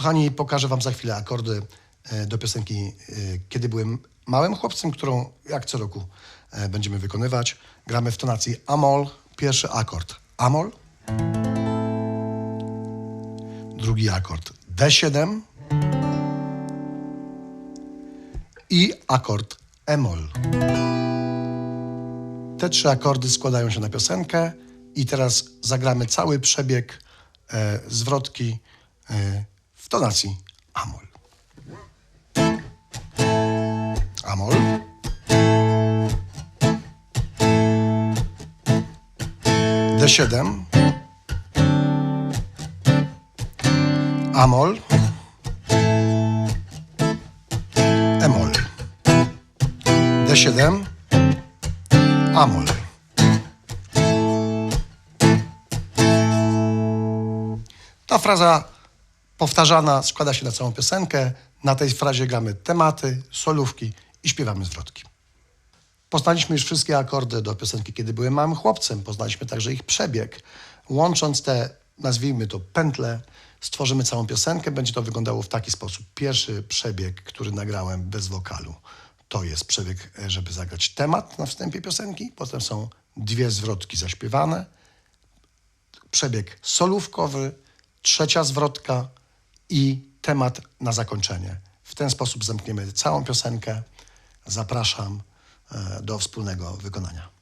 Kochani, pokażę Wam za chwilę akordy e, do piosenki e, Kiedy byłem małym chłopcem, którą jak co roku e, będziemy wykonywać. Gramy w tonacji Amol, pierwszy akord Amol, drugi akord D7 i akord E-moll. Te trzy akordy składają się na piosenkę i teraz zagramy cały przebieg e, zwrotki e, w tonacji Amol. Amol. D7. Amol. Emol. D7. Amol. Ta fraza powtarzana składa się na całą piosenkę. Na tej frazie gramy tematy, solówki i śpiewamy zwrotki. Poznaliśmy już wszystkie akordy do piosenki Kiedy byłem małym chłopcem. Poznaliśmy także ich przebieg. Łącząc te, nazwijmy to pętle, stworzymy całą piosenkę. Będzie to wyglądało w taki sposób. Pierwszy przebieg, który nagrałem bez wokalu, to jest przebieg, żeby zagrać temat na wstępie piosenki. Potem są dwie zwrotki zaśpiewane przebieg solówkowy, trzecia zwrotka i temat na zakończenie. W ten sposób zamkniemy całą piosenkę. Zapraszam e, do wspólnego wykonania.